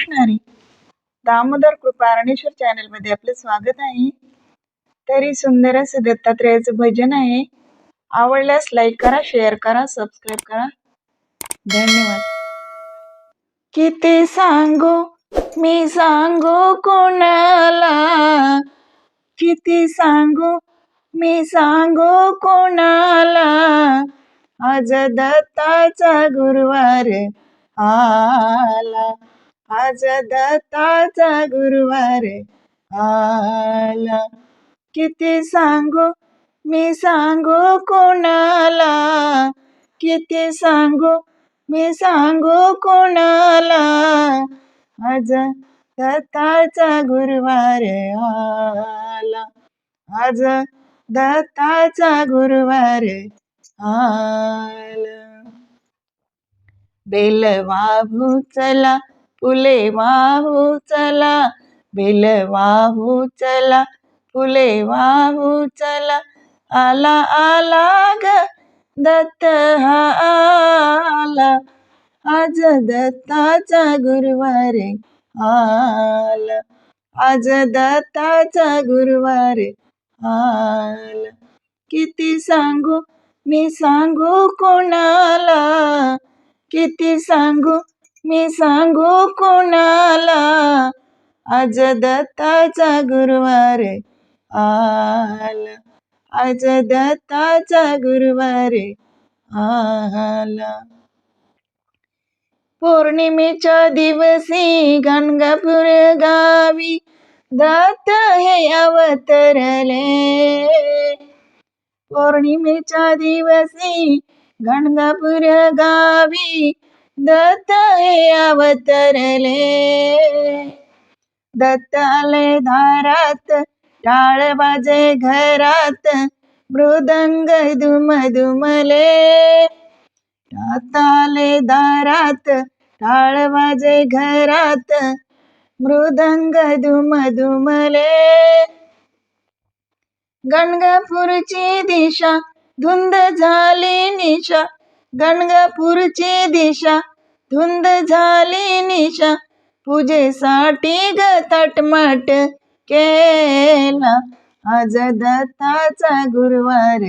कृष्णारी दामोदर कृपा अरणेश्वर चॅनलमध्ये आपलं स्वागत आहे. तरी सुंदर असं दत्तात्रेयाचं भजन आहे. आवडल्यास लाईक करा शेअर करा सबस्क्राईब करा. धन्यवाद. किती सांगू मी सांगू कोणाला? किती सांगू मी सांगू कोणाला? आज दत्ताचा गुरुवार आला. आज दत्ताचा गुरुवार आला. किती सांगू? मी सांगू कोणाला? किती सांगू? मी सांगू कोणाला? आज दत्ताचा गुरुवार आला. आज दत्ताचा गुरुवार आला. बेल भूचला चला फुले वाहू चला बेल वाहू चला फुले वाहू चला आला आला ग दत्त हा आला. आज दत्ताचा गुरुवारे आला आज दत्ताचा गुरुवारे आला. किती सांगू मी सांगू कोणाला किती सांगू मी सांगू कोणाला? आज दत्ताचा गुरुवार आला. आज दत्ताचा गुरुवार आला. पौर्णिमेच्या दिवशी गणगापूर गावी दत्त हे अवतरले. पौर्णिमेच्या दिवशी गणगापूर गावी दत्त हे अवतरले. दत्ताले दारात टाळ बाजे घरात मृदंग दुम दुमले दारात टाळ वाजे घरात मृदंग दुम दुमले गणगापूरची दिशा धुंद झाली निशा गणगापूरची दिशा धुंद झाली निशा. पूजेसाठी ग तटमट केला. आज दत्ताचा गुरुवार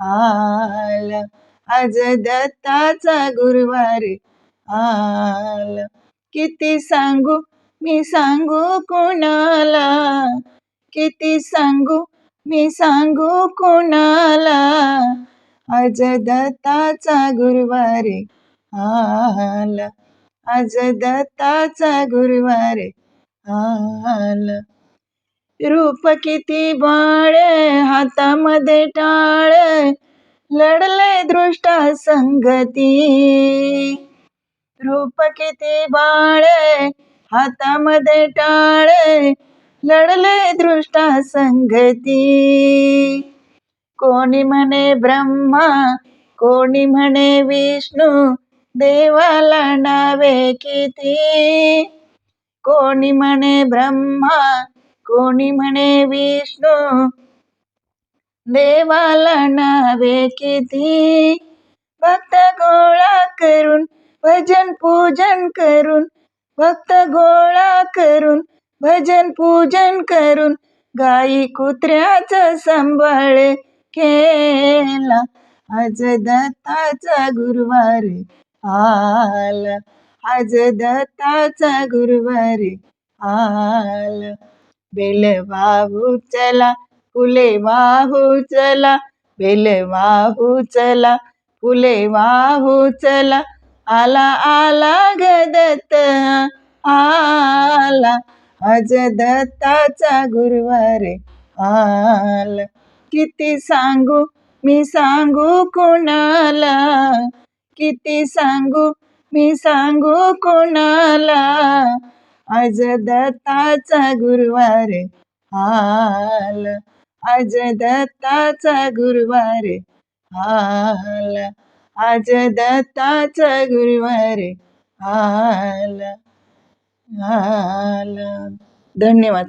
आला. आज दत्ताचा गुरुवार आला. किती सांगू मी सांगू कोणाला? किती सांगू मी सांगू कोणाला? आज दत्ताचा गुरुवारे आला. आज दत्ताचा गुरुवारे आला. रूप किती बाळ हातामध्ये टाळ लढले दृष्टा संगती. रूप किती बाळ हातामध्ये टाळ लढले दृष्टा संगती. कोणी म्हणे ब्रह्मा कोणी म्हणे विष्णू देवाला नावे किती? कोणी म्हणे ब्रह्मा कोणी म्हणे विष्णू देवाला नावे किती? भक्त गोळा करून भजन पूजन करून भक्त गोळा करून भजन पूजन करून गाई कुत्र्याचं सांभाळे केला. आज दत्ताचा गुरुवार आला. आज दत्ताचा गुरुवार आला. बेल वाहू चला फुले वाहू चला बेल वाहू चला फुले वाहू चला. आला आला गदत्त आला. आज दत्ताचा गुरुवार आला. किती सांगू? मी सांगू कोणाला? किती सांगू? मी सांगू कोणाला? आज दत्ताचा गुरुवार हाल. आज दत्ताचा गुरुवार हाल. आज दत्ताचा गुरुवार हाल. हाल. धन्यवाद.